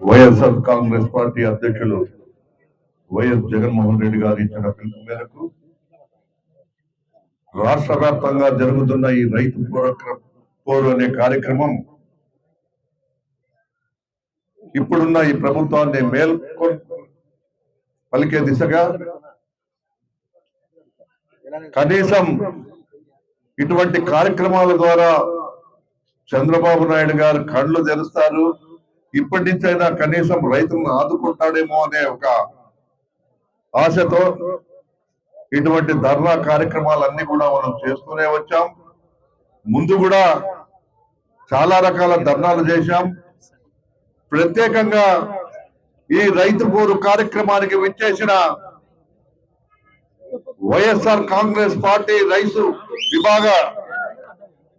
YSR Congress party అధ్యక్షులు YS Jaganmohan Reddy garu ఇచ్చిన పిలుపు మేరకు రాష్ట్ర వ్యాప్తంగా జరుగుతున్న ఈ రైతు పోరు అనే కార్యక్రమం ఇప్పుడున్న ఈ ప్రభుత్వాన్ని మేల్కొ పలికే దిశగా కనీసం ఇటువంటి కార్యక్రమాల ద్వారా చంద్రబాబు నాయుడు గారు కళ్ళు తెరుస్తారు. ఇప్పటి అయినా కనీసం రైతులను ఆదుకుంటాడేమో అనే ఒక ఆశతో ఇటువంటి ధర్నా కార్యక్రమాలన్నీ కూడా మనం చేస్తూనే వచ్చాం. ముందు కూడా చాలా రకాల ధర్నాలు చేశాం. ప్రత్యేకంగా ఈ రైతు పోరు కార్యక్రమానికి విచ్చేసిన వైఎస్ఆర్ కాంగ్రెస్ పార్టీ రైతు విభాగ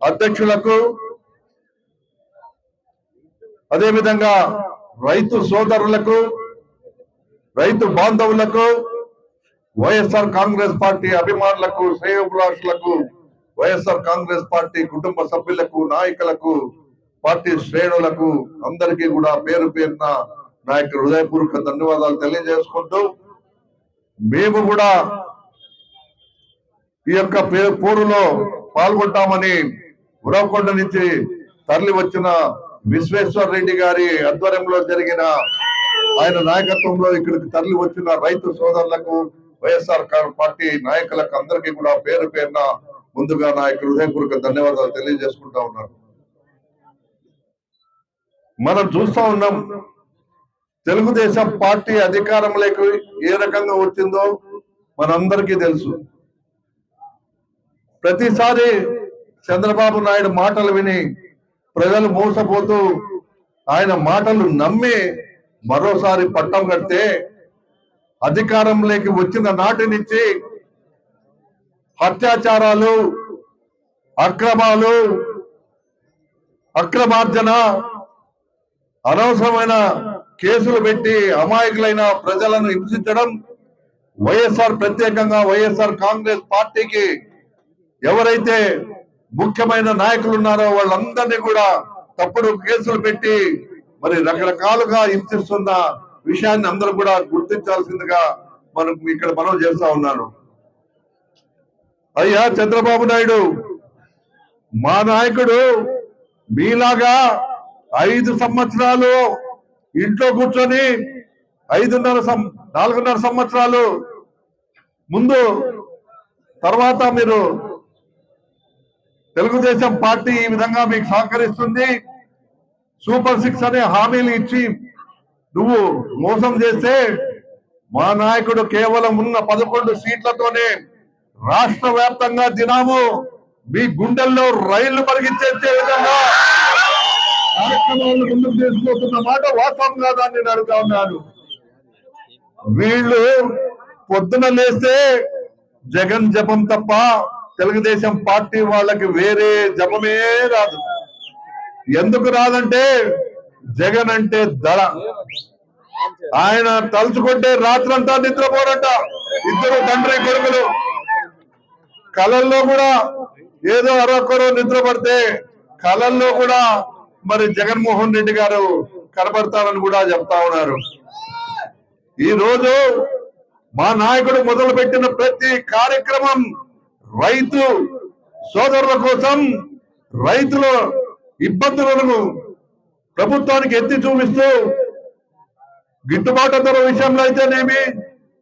అధ్యక్షులకు అదేవిధంగా రైతు సోదరులకు రైతు బాంధవులకు వైఎస్ఆర్ కాంగ్రెస్ పార్టీ అభిమానులకు శ్రేయోభిలాషులకు వైఎస్ఆర్ కాంగ్రెస్ పార్టీ కుటుంబ సభ్యులకు నాయకులకు పార్టీ శ్రేణులకు అందరికీ కూడా పేరు పేరున నా యొక్క హృదయపూర్వక ధన్యవాదాలు తెలియజేసుకుంటూ మేము కూడా ఈ యొక్క పోరులో పాల్గొంటామని ఉరవకొండ నుంచి తరలి వచ్చిన విశ్వేశ్వర్ రెడ్డి గారి ఆధ్వర్యంలో జరిగిన ఆయన నాయకత్వంలో ఇక్కడికి తరలి వచ్చిన రైతు సోదరులకు వైఎస్ఆర్ పార్టీ నాయకులకు అందరికీ కూడా పేరు పేరున ముందుగా నా యొక్క హృదయపూర్వక ధన్యవాదాలు తెలియజేసుకుంటా ఉన్నాను. మనం చూస్తా ఉన్నాం తెలుగుదేశం పార్టీ అధికారంలోకి ఏ రకంగా వచ్చిందో మనందరికీ తెలుసు. ప్రతిసారి చంద్రబాబు నాయుడు మాటలు విని ప్రజలు మోసపోతూ ఆయన మాటలు నమ్మి మరోసారి పట్టం కడితే అధికారంలోకి వచ్చిన నాటి నుంచి అత్యాచారాలు అక్రమాలు అక్రమార్జన అనవసరమైన కేసులు పెట్టి అమాయకులైన ప్రజలను హింసించడం వైఎస్ఆర్ ప్రత్యేకంగా వైఎస్ఆర్ కాంగ్రెస్ పార్టీకి ఎవరైతే ముఖ్యమైన నాయకులు ఉన్నారో వాళ్ళందరినీ కూడా తప్పుడు కేసులు పెట్టి మరి రకరకాలుగా హింసిస్తున్న విషయాన్ని అందరూ కూడా గుర్తించాల్సిందిగా మనం ఇక్కడ మనం చేస్తా ఉన్నాను. అయ్యా చంద్రబాబు నాయుడు మా నాయకుడు మీలాగా ఐదు సంవత్సరాలు ఇంట్లో కూర్చొని ఐదున్నర సం నాలుగున్నర సంవత్సరాలు ముందు తర్వాత మీరు తెలుగుదేశం పార్టీ ఈ విధంగా మీకు సహకరిస్తుంది. సూపర్ సిక్స్ అనే హామీలు ఇచ్చి నువ్వు మోసం చేస్తే మా నాయకుడు కేవలం ఉన్న పదకొండు సీట్లతోనే రాష్ట్ర వ్యాప్తంగా దినాము మీ గుండెల్లో రైళ్ళు పరిగించే విధంగా కార్యక్రమాలను ముందుకు తీసుకుపోతున్న మాట వాస్తవంగా దాన్ని నేను అడుగుతా ఉన్నాను. వీళ్ళు పొద్దున లేస్తే జగన్ జపం తప్ప తెలుగుదేశం పార్టీ వాళ్ళకి వేరే జపమే రాదు. ఎందుకు రాదంటే జగన్ అంటే దళ. ఆయన తలుచుకుంటే రాత్రంతా నిద్రపోరట ఇద్దరు తండ్రి కొడుకులు. కళల్లో కూడా ఏదో అరొక్కరు నిద్రపడితే కళల్లో కూడా మరి జగన్మోహన్ రెడ్డి గారు కనబడతారని కూడా చెప్తా ఉన్నారు. ఈ రోజు మా నాయకుడు మొదలు పెట్టిన ప్రతి కార్యక్రమం రైతు సోదరుల కోసం రైతుల ఇబ్బందులను ప్రభుత్వానికి ఎత్తి చూపిస్తూ గిట్టుబాటు ధర విషయంలో అయితేనేమి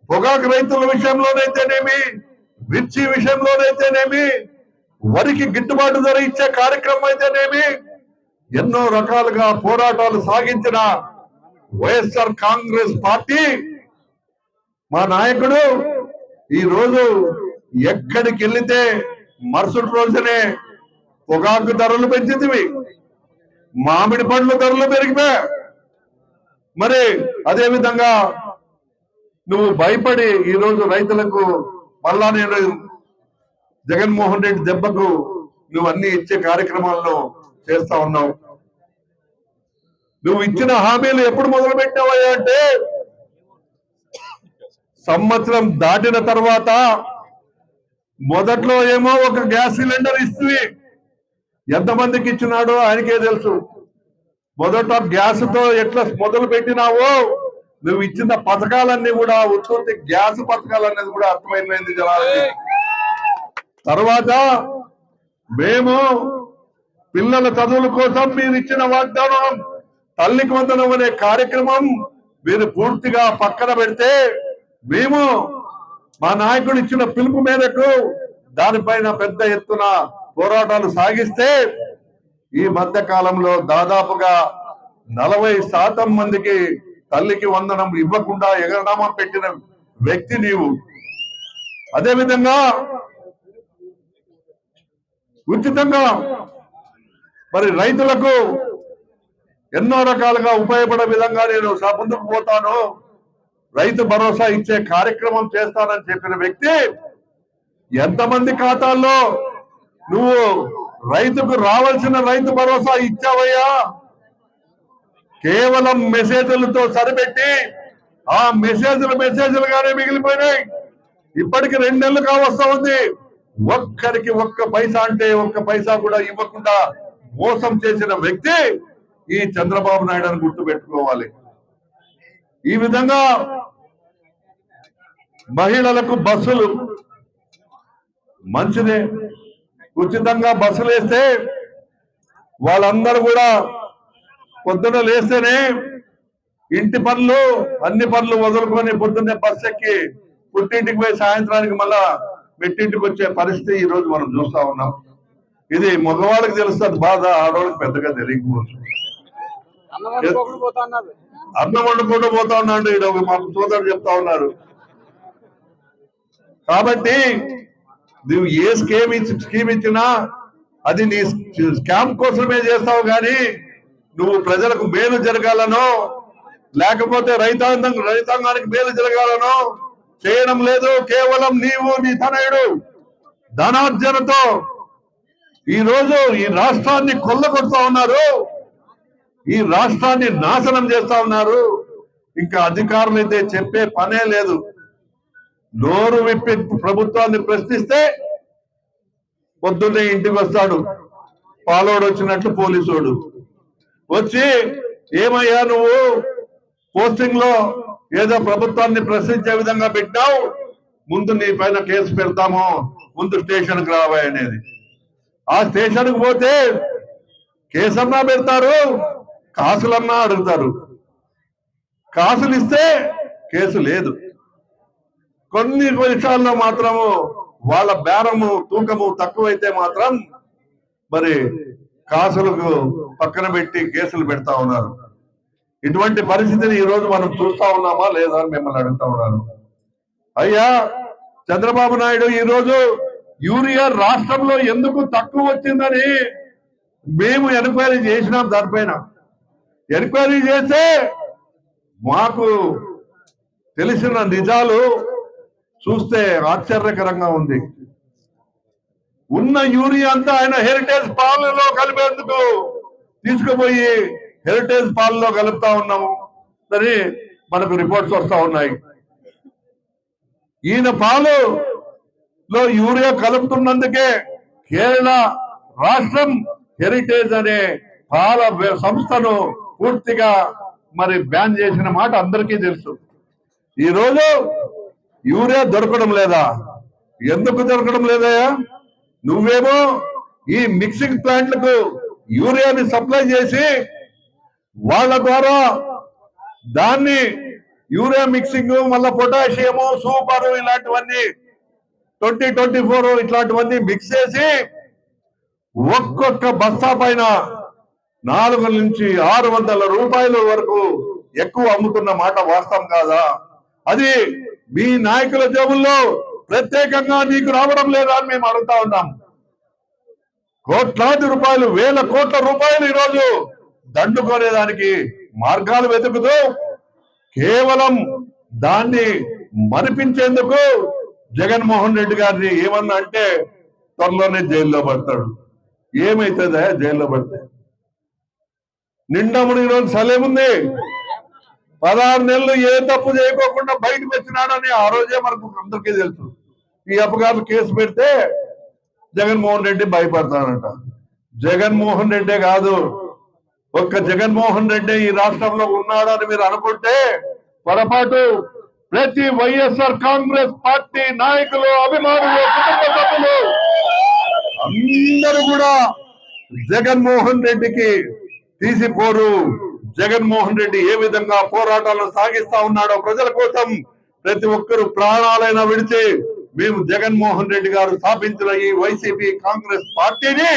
పొగాకు రైతుల విషయంలోనైతేనేమి మిర్చి విషయంలోనైతేనేమి వరికి గిట్టుబాటు ధర ఇచ్చే కార్యక్రమం అయితేనేమి ఎన్నో రకాలుగా పోరాటాలు సాగించిన వైఎస్ఆర్ కాంగ్రెస్ పార్టీ మా నాయకుడు ఈ రోజు ఎక్కడికి వెళ్తే మరుసటి రోజునే పొగాకు ధరలు పెంచింది మామిడి పండ్ల ధరలు పెరిగిపోయా. మరి అదే విధంగా నువ్వు భయపడి ఈ రోజు రైతులకు మళ్ళా నేను జగన్మోహన్ రెడ్డి దెబ్బకు నువ్వు అన్ని ఇచ్చే కార్యక్రమాలను చేస్తా ఉన్నావు. నువ్వు ఇచ్చిన హామీలు ఎప్పుడు మొదలు పెట్టావయ్యా అంటే సంవత్సరం దాటిన తర్వాత మొదట్లో ఏమో ఒక గ్యాస్ సిలిండర్ ఇస్తుంది. ఎంతమందికి ఇచ్చినాడో ఆయనకే తెలుసు. మొదట గ్యాస్తో ఎట్లా మొదలు పెట్టినావో నువ్వు ఇచ్చిన పథకాలన్నీ కూడా ఉత్పత్తి గ్యాస్ పథకాలు అనేది కూడా అర్థమైపోయింది జనాలకి. తర్వాత మేము పిల్లల చదువుల కోసం మీరు ఇచ్చిన వాగ్దానం తల్లికి వందనం అనే కార్యక్రమం మీరు పూర్తిగా పక్కన పెడితే మేము మా నాయకుడు ఇచ్చిన పిలుపు మేరకు దానిపైన పెద్ద ఎత్తున పోరాటాలు సాగిస్తే ఈ మధ్య కాలంలో దాదాపుగా నలభై శాతం మందికి తల్లికి వందనం ఇవ్వకుండా ఎగరనామా పెట్టిన వ్యక్తి నీవు. అదేవిధంగా ఉచితంగా మరి రైతులకు ఎన్నో రకాలుగా ఉపయోగపడే విధంగా నేను స- ముందుకు పోతాను. రైతు భరోసా ఇచ్చే కార్యక్రమం చేస్తానని చెప్పిన వ్యక్తి ఎంతమంది ఖాతాల్లో నువ్వు రైతుకు రావాల్సిన రైతు భరోసా ఇచ్చావయ్యా? కేవలం మెసేజ్లతో సరిపెట్టి ఆ మెసేజ్లు మెసేజ్లుగానే మిగిలిపోయినాయి. ఇప్పటికి రెండు నెలలు కావస్తా ఉంది. ఒక్కరికి ఒక్క పైసా అంటే ఒక్క పైసా కూడా ఇవ్వకుండా మోసం చేసిన వ్యక్తి ఈ చంద్రబాబు నాయుడు అని గుర్తు పెట్టుకోవాలి ఈ విధంగా మహిళలకు బస్సులు మంచిదే. ఉచితంగా బస్సులు వేస్తే వాళ్ళందరూ కూడా పొద్దున లేస్తేనే ఇంటి పనులు అన్ని పనులు వదులుకొని పొద్దున్నే బస్సు ఎక్కి పుట్టింటికి పోయి సాయంత్రానికి మళ్ళా మెట్టింటికి వచ్చే పరిస్థితి ఈ రోజు మనం చూస్తా ఉన్నాం. ఇది మగవాళ్ళకి తెలుస్తుంది బాధ ఆడవాళ్ళకి పెద్దగా తెలియకపోవచ్చు. అన్నం వండుకుంటూ పోతా ఉన్నాడు ఈడ. ఒక మా సోదరుడు చెప్తా ఉన్నారు కాబట్టి నువ్వు ఏ స్కీమ్ ఇచ్చి స్కీమ్ ఇచ్చినా అది నీ స్కామ్ కోసమే చేస్తావు కానీ నువ్వు ప్రజలకు మేలు జరగాలనో లేకపోతే రైతాంగం రైతాంగానికి మేలు జరగాలనో చేయడం లేదు. కేవలం నీవు నీ తనయుడు ధనార్జనతో ఈ రోజు ఈ రాష్ట్రాన్ని కొల్లగొడుతా ఉన్నారు. ఈ రాష్ట్రాన్ని నాశనం చేస్తా ఉన్నారు. ఇంకా అధికారులు అయితే చెప్పే పనే లేదు. నోరు విప్పి ప్రభుత్వాన్ని ప్రశ్నిస్తే పొద్దున్నే ఇంటికి వస్తాడు. పాలోడు వచ్చినట్లు పోలీసోడు. వచ్చి ఏమయ్యా నువ్వు? పోస్టింగ్లో ఏదో ప్రభుత్వాన్ని ప్రశ్నించే విధంగా పెట్టావు ముందు నీ పైన కేసు పెడతాము. ముందు స్టేషన్కు రావాయి అనేది ఆ స్టేషన్కు పోతే కేసన్నా పెడతారు. కాసులన్నా అడుగుతారు. కాసులు ఇస్తే కేసు లేదు. కొన్ని విషయాల్లో మాత్రము వాళ్ళ బేరము తూకము తక్కువైతే మాత్రం మరి కాసులకు పక్కన పెట్టి కేసులు పెడతా ఉన్నారు. ఇటువంటి పరిస్థితిని ఈ రోజు మనం చూస్తా ఉన్నామా లేదా అని మిమ్మల్ని అడుగుతా ఉన్నాను. అయ్యా చంద్రబాబు నాయుడు ఈ రోజు యూరియా రాష్ట్రంలో ఎందుకు తక్కువ వచ్చిందని మేము ఎన్క్వైరీ చేసినాం దానిపైన. ఎంక్వైరీ చేస్తే మాకు తెలిసిన నిజాలు చూస్తే ఆశ్చర్యకరంగా ఉంది. ఉన్న యూరియా అంతా ఆయన హెరిటేజ్ పాలలో కలిపేందుకు తీసుకుపోయి హెరిటేజ్ పాలలో కలుపుతా ఉన్నాము. అని మనకు రిపోర్ట్స్ వస్తా ఉన్నాయి. ఈయన పాలు లో యూరియా కలుపుతున్నందుకే కేరళ రాష్ట్రం హెరిటేజ్ అనే పాల సంస్థను పూర్తిగా మరి బ్యాన్ చేసిన మాట అందరికీ తెలుసు. ఈ రోజు యూరియా దొరకడం లేదా? ఎందుకు దొరకడం లేదయా నువ్వేమో ఈ మిక్సింగ్ ప్లాంట్లకు యూరియాని సప్లై చేసి వాళ్ళ ద్వారా దాన్ని యూరియా మిక్సింగ్ మళ్ళీ పొటాషియము సూపర్ ఇలాంటివన్నీ ట్వంటీ ట్వంటీ ఫోర్ ఇట్లాంటివన్నీ మిక్స్ చేసి ఒక్కొక్క బస్తా పైన నాలుగు నుంచి ఆరు వందల రూపాయల వరకు ఎక్కువ అమ్ముతున్న మాట వాస్తవం కాదా? అది మీ నాయకుల జేబుల్లో ప్రత్యేకంగా నీకు రావడం లేదా అని మేము అడుగుతా ఉన్నాం. కోట్లాది రూపాయలు వేల కోట్ల రూపాయలు ఈరోజు దండుకోనేదానికి మార్గాలు వెతుకుతూ కేవలం దాన్ని మరిపించేందుకు జగన్మోహన్ రెడ్డి గారిని ఏమన్నా అంటే త్వరలోనే జైల్లో పడతాడు. ఏమైతుందా జైల్లో పడతాయి నిండా మునిగిన సలేముంది. పదహారు నెలలు ఏ తప్పు చేయకోకుండా బయటకు వచ్చినాడని ఆ రోజే మనకు అందరికీ తెలుసు. ఈ అపగారు కేసు పెడితే జగన్మోహన్ రెడ్డి భయపడతానంట జగన్మోహన్ రెడ్డే కాదు ఒక్క జగన్మోహన్ రెడ్డి ఈ రాష్ట్రంలో ఉన్నాడని మీరు అనుకుంటే పొరపాటు ప్రతి వైఎస్ఆర్ కాంగ్రెస్ పార్టీ నాయకులు అభిమానులు కుటుంబ సభ్యులు అందరూ కూడా జగన్మోహన్ రెడ్డికి తీసిపోరు. జగన్మోహన్ రెడ్డి ఏ విధంగా పోరాటాలను సాగిస్తా ఉన్నాడో ప్రజల కోసం ప్రతి ఒక్కరు ప్రాణాలైనా విడిచి మేము జగన్మోహన్ రెడ్డి గారు స్థాపించిన ఈ వైసీపీ కాంగ్రెస్ పార్టీని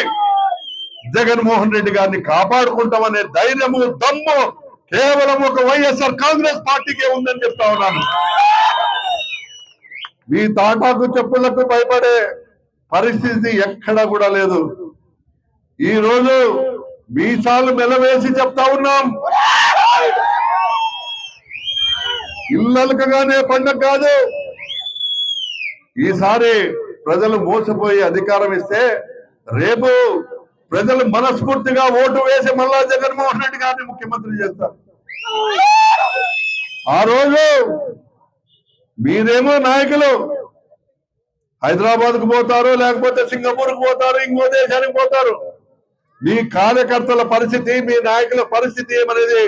జగన్మోహన్ రెడ్డి గారిని కాపాడుకుంటామనే ధైర్యము దమ్ము కేవలం ఒక వైఎస్ఆర్ కాంగ్రెస్ పార్టీకే ఉందని చెప్తా ఉన్నాను. మీ తాటాకు చెప్పులకు భయపడే పరిస్థితి ఎక్కడా కూడా లేదు. ఈ రోజు మీసాలు మెలవేసి చెప్తా ఉన్నాం. ఇల్లలకగానే పండగ కాదు. ఈసారి ప్రజలు మోసపోయి అధికారం ఇస్తే రేపు ప్రజలు మనస్ఫూర్తిగా ఓటు వేసి మళ్ళా జగన్మోహన్ రెడ్డి గారిని ముఖ్యమంత్రి చేస్తారు. ఆ రోజు మీరేమో నాయకులు హైదరాబాద్కు పోతారు లేకపోతే సింగపూర్కు పోతారు ఇంకో దేశానికి పోతారు. మీ కార్యకర్తల పరిస్థితి మీ నాయకుల పరిస్థితి ఏమనేది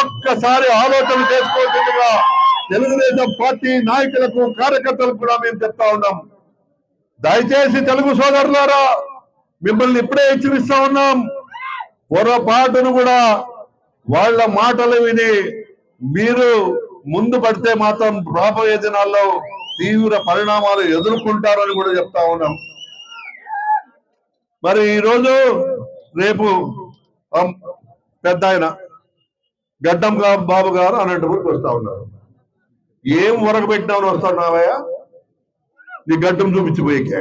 ఒక్కసారి ఆలోచన చేసుకోవచ్చుగా తెలుగుదేశం పార్టీ నాయకులకు కార్యకర్తలకు కూడా మేము చెప్తా ఉన్నాం. దయచేసి తెలుగు సోదరులారా మిమ్మల్ని ఇప్పుడే హెచ్చరిస్తా ఉన్నాం. పొరపాటును కూడా వాళ్ళ మాటలు విని మీరు ముందు పడితే మాత్రం రాబోయే దినాల్లో తీవ్ర పరిణామాలు ఎదుర్కొంటారని కూడా చెప్తా ఉన్నాం. మరి ఈరోజు రేపు పెద్ద ఆయన గడ్డం బాబు గారు అనంతపురికి వస్తా ఉన్నారు. ఏం ఉరకబెట్టినామని వస్తున్నావయ్యా నీ గడ్డం చూపించిపోయేకే.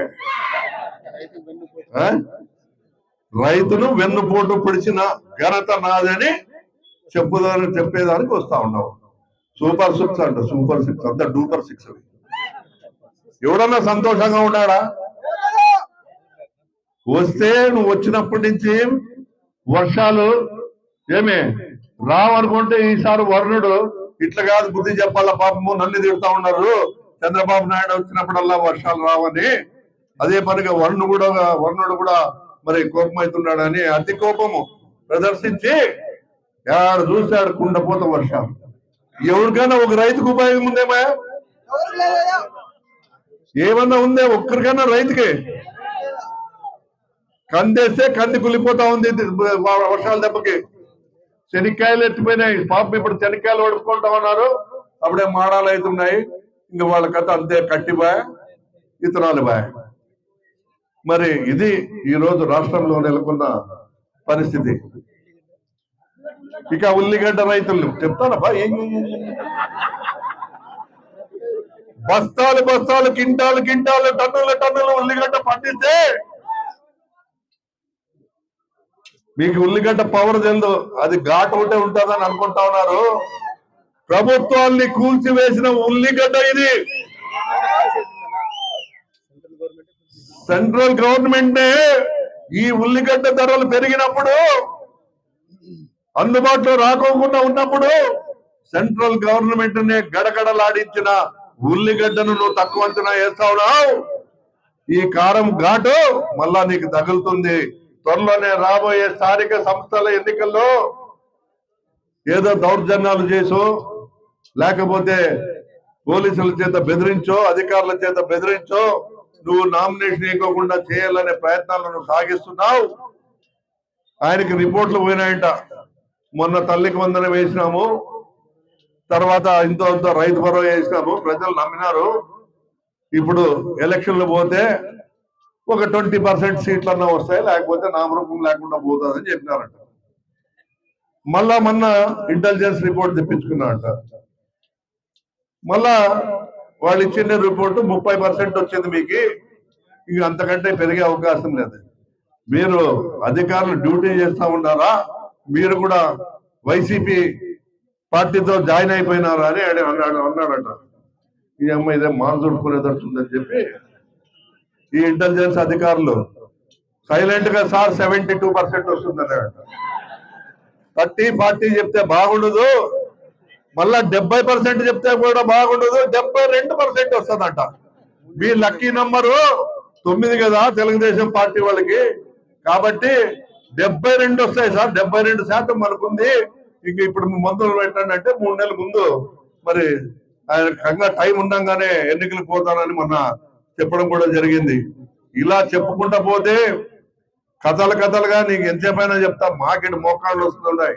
ఆ? రైతును వెన్నుపోటు పొడిచిన ఘనత నాదని చెప్పుదాని చెప్పేదానికి వస్తా ఉన్నావు. సూపర్ సిక్స్ అంట సూపర్ సిక్స్ అంత డూపర్ సిక్స్ ఎవడన్నా సంతోషంగా ఉన్నాడా? వస్తే నువ్వు వచ్చినప్పటి నుంచి వర్షాలు ఏమే? రావనుకుంటే ఈసారి వరుణుడు ఇట్లా కాదు బుద్ధి చెప్పాల పాపము నన్ను తిడుతా ఉన్నారు. చంద్రబాబు నాయుడు వచ్చినప్పుడల్లా వర్షాలు రావని. అదే పనిగా వరుణుడు కూడా వరుణుడు కూడా మరి కోపమవుతున్నాడని అతి కోపము ప్రదర్శించి ఆడ చూశాడు కుండపోత వర్షాలు? ఎవరికైనా ఒక రైతుకు ఉపయోగం ఉందేమా ఏమన్నా ఉందే ఒక్కరికైనా రైతుకి. కందేస్తే కంది కులిపోతా ఉంది వర్షాల దెబ్బకి. శనిక్కాయలు ఎత్తిపోయినాయి. పాపం ఇప్పుడు శనిక్కాయలు వడుకుంటా ఉన్నారు అప్పుడే మాడాలు అవుతున్నాయి ఇంక వాళ్ళ కథ అంతే కట్టి బాయ్ ఇతరాలు బాయ్. మరి ఇది ఈ రోజు రాష్ట్రంలో నెలకొన్న పరిస్థితి. ఇక ఉల్లిగడ్డ రైతులు చెప్తానబ్బా ఏం బస్తాలు బస్తాలు కింటాలు కింటాలు టన్నుల టన్నులు ఉల్లిగడ్డ పండితే మీకు ఉల్లిగడ్డ పవర్ తెలుదు. అది ఘాటు ఒకటే ఉంటుందని అనుకుంటా ఉన్నారు. ప్రభుత్వాన్ని కూల్చివేసిన ఉల్లిగడ్డ ఇది. సెంట్రల్ గవర్నమెంట్ ఈ ఉల్లిగడ్డ ధరలు పెరిగినప్పుడు అందుబాటులో రాకోకుండా ఉన్నప్పుడు సెంట్రల్ గవర్నమెంట్ నే గడగడలాడించిన ఉల్లిగడ్డను నువ్వు తక్కువ అంచనా వేస్తావు ఈ కారం ఘాటు మళ్ళా నీకు తగులుతుంది. త్వరలోనే రాబోయే స్థానిక సంస్థల ఎన్నికల్లో ఏదో దౌర్జన్యాలు చేసో లేకపోతే పోలీసుల చేత బెదిరించో అధికారుల చేత బెదిరించో నువ్వు నామినేషన్ ఇవ్వకుండా చేయాలనే ప్రయత్నాలను సాగిస్తున్నావు. ఆయనకి రిపోర్ట్లు పోయినాయంట. మొన్న తల్లికి వందన వేసినాము. తర్వాత ఇంతో ఇంతో రైతు పరో వేసినాము. ప్రజలు నమ్మినారు. ఇప్పుడు ఎలక్షన్లు పోతే ఒక ట్వంటీ పర్సెంట్ సీట్లన్నా వస్తాయి? లేకపోతే నామరూపం లేకుండా పోతుందని చెప్పినారంట. మళ్ళా మొన్న ఇంటెలిజెన్స్ రిపోర్ట్ తెప్పించుకున్నారంట. మళ్ళా వాళ్ళు ఇచ్చిన రిపోర్ట్ ముప్పై పర్సెంట్ వచ్చింది మీకు. ఇంక అంతకంటే పెరిగే అవకాశం లేదు. మీరు అధికారులు డ్యూటీ చేస్తా ఉన్నారా? మీరు కూడా వైసీపీ పార్టీతో జాయిన్ అయిపోయినారా అని అన్నాడు అన్నాడట. ఈ అమ్మాయి ఇదే మారుచుడుకునేటట్టుందని చెప్పి ఈ ఇంటెలిజెన్స్ అధికారులు సైలెంట్గా సార్ సెవెంటీ టూ పర్సెంట్ వస్తుందన్నాడు థర్టీ ఫార్టీ చెప్తే బాగుండదు. మళ్ళా డెబ్బై పర్సెంట్ చెప్తే కూడా బాగుండదు. డెబ్బై రెండు పర్సెంట్ వస్తుందంట. మీ లక్కీ నంబరు తొమ్మిది కదా తెలుగుదేశం పార్టీ వాళ్ళకి. కాబట్టి డెబ్బై రెండు వస్తాయి సార్. డెబ్బై రెండు శాతం మనకుంది. ఇంక ఇప్పుడు మందులు పెట్టండి అంటే మూడు నెలల ముందు మరి ఆయన కంగా టైం ఉండంగానే ఎన్నికలు పోతానని మొన్న చెప్పడం కూడా జరిగింది. ఇలా చెప్పుకుంటా పోతే కథలు కథలుగా నీకు ఎంతసేపైనా చెప్తా మాకెట్ మోకాళ్ళు వస్తున్నాయి.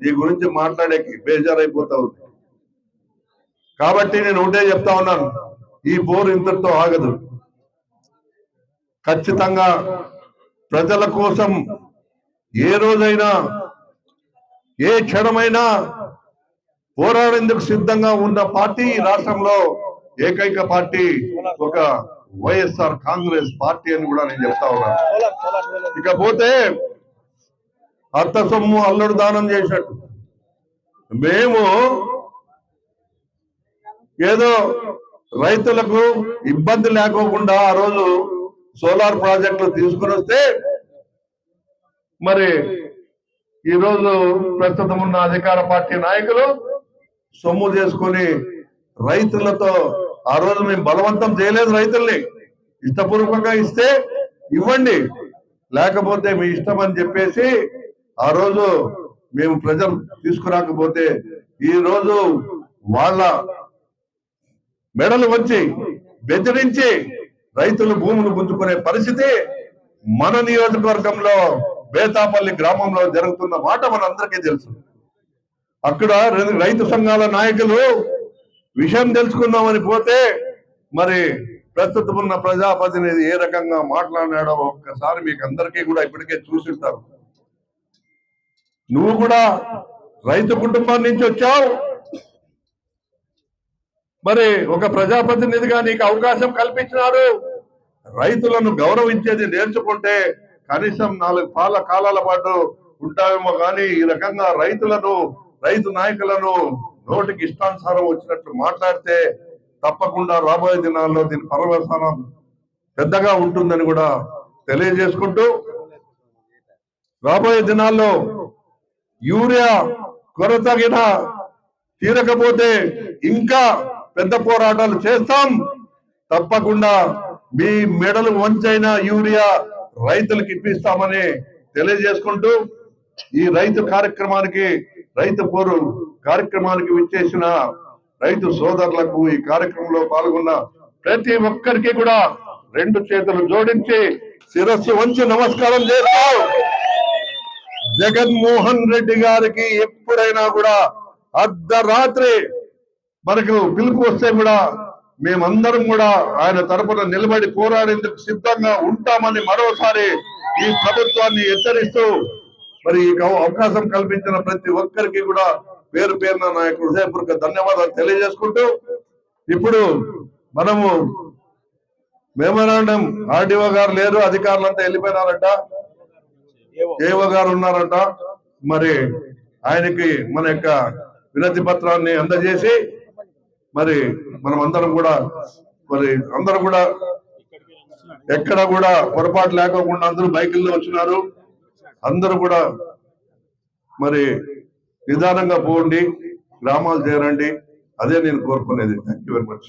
నీ గురించి మాట్లాడేకి బేజారైపోతా ఉంది కాబట్టి నేను ఒకటే చెప్తా ఉన్నాను ఈ బోర్ ఇంతటితో ఆగదు. ఖచ్చితంగా ప్రజల కోసం ఏ రోజైనా ఏ క్షణమైనా పోరాడేందుకు సిద్ధంగా ఉన్న పార్టీ ఈ రాష్ట్రంలో ఏకైక పార్టీ ఒక వైఎస్ఆర్ కాంగ్రెస్ పార్టీ అని కూడా నేను చెప్తా ఉన్నాను ఇకపోతే అత్త సొమ్ము అల్లుడు దానం చేసినట్టు. మేము ఏదో రైతులకు ఇబ్బంది లేకోకుండా ఆ రోజు సోలార్ ప్రాజెక్టులు తీసుకుని వస్తే మరి ఈ రోజు ప్రస్తుతం ఉన్న అధికార పార్టీ నాయకులు సొమ్ము చేసుకొని రైతులతో ఆ రోజు మేము బలవంతం చేయలేదు రైతుల్ని. ఇష్టపూర్వకంగా ఇస్తే ఇవ్వండి. లేకపోతే మీ ఇష్టం అని చెప్పేసి ఆ రోజు మేము ప్రజలు తీసుకురాకపోతే ఈ రోజు వాళ్ళ మెడలు వచ్చి బెదిరించి రైతులు భూములు గుంజుకునే పరిస్థితి మన నియోజకవర్గంలో బేతాపల్లి గ్రామంలో జరుగుతున్న మాట మనందరికీ తెలుసు. అక్కడ రైతు సంఘాల నాయకులు విషయం తెలుసుకుందామని పోతే మరి ప్రస్తుతం ఉన్న ప్రజాప్రతినిధి ఏ రకంగా మాట్లాడినాడో ఒక్కసారి మీకు అందరికీ కూడా ఇప్పటికే చూసింటారు నువ్వు కూడా రైతు కుటుంబం నుంచి వచ్చావు. మరి ఒక ప్రజాప్రతినిధిగా నీకు అవకాశం కల్పించినారు. రైతులను గౌరవించేది నేర్చుకుంటే కనీసం నాలుగు పాల కాలాల పాటు ఉంటావేమో కానీ ఈ రకంగా రైతులను రైతు నాయకులను నోటికి ఇష్టానుసారం వచ్చినట్లు మాట్లాడితే తప్పకుండా రాబోయే దినాల్లో దీని పర్యవసానం పెద్దగా ఉంటుందని కూడా తెలియజేసుకుంటూ రాబోయే దినాల్లో యూరియా కొరతగిన తీరకపోతే ఇంకా పెద్ద పోరాటాలు చేస్తాం. తప్పకుండా మీ మెడలు వంచైన యూరియా రైతులకు ఇప్పిస్తామని తెలియజేసుకుంటూ ఈ రైతు కార్యక్రమానికి రైతు పోరు కార్యక్రమానికి విచ్చేసిన రైతు సోదరులకు ఈ కార్యక్రమంలో పాల్గొన్న ప్రతి ఒక్కరికి కూడా రెండు చేతులు జోడించి శిరస్సు వంచి నమస్కారం చేస్తూ. జగన్మోహన్ రెడ్డి గారికి ఎప్పుడైనా కూడా అర్ధరాత్రి మనకు పిలుపు వస్తే కూడా మేమందరం కూడా ఆయన తరపున నిలబడి పోరాడేందుకు సిద్ధంగా ఉంటామని మరోసారి ఈ ప్రభుత్వాన్ని హెచ్చరిస్తూ మరి ఈ అవకాశం కల్పించిన ప్రతి ఒక్కరికి కూడా పేరు పేరున నా యొక్క హృదయపూర్వక ధన్యవాదాలు తెలియజేసుకుంటూ ఇప్పుడు మనము మెమరాండం ఆర్డీఓ గారు లేరు అధికారులంతా వెళ్ళిపోయినారంట. ఏవో గారు ఉన్నారంట. మరి ఆయనకి మన యొక్క వినతి పత్రాన్ని అందజేసి మరి మనం అందరం కూడా మరి అందరం కూడా ఎక్కడ కూడా పొరపాటు లేకోకుండా అందరూ బైకుల్లో వచ్చినారు. అందరూ కూడా మరి నిదానంగా పోండి గ్రామాలు చేరండి. అదే నేను కోరుకునేది. Thank you very much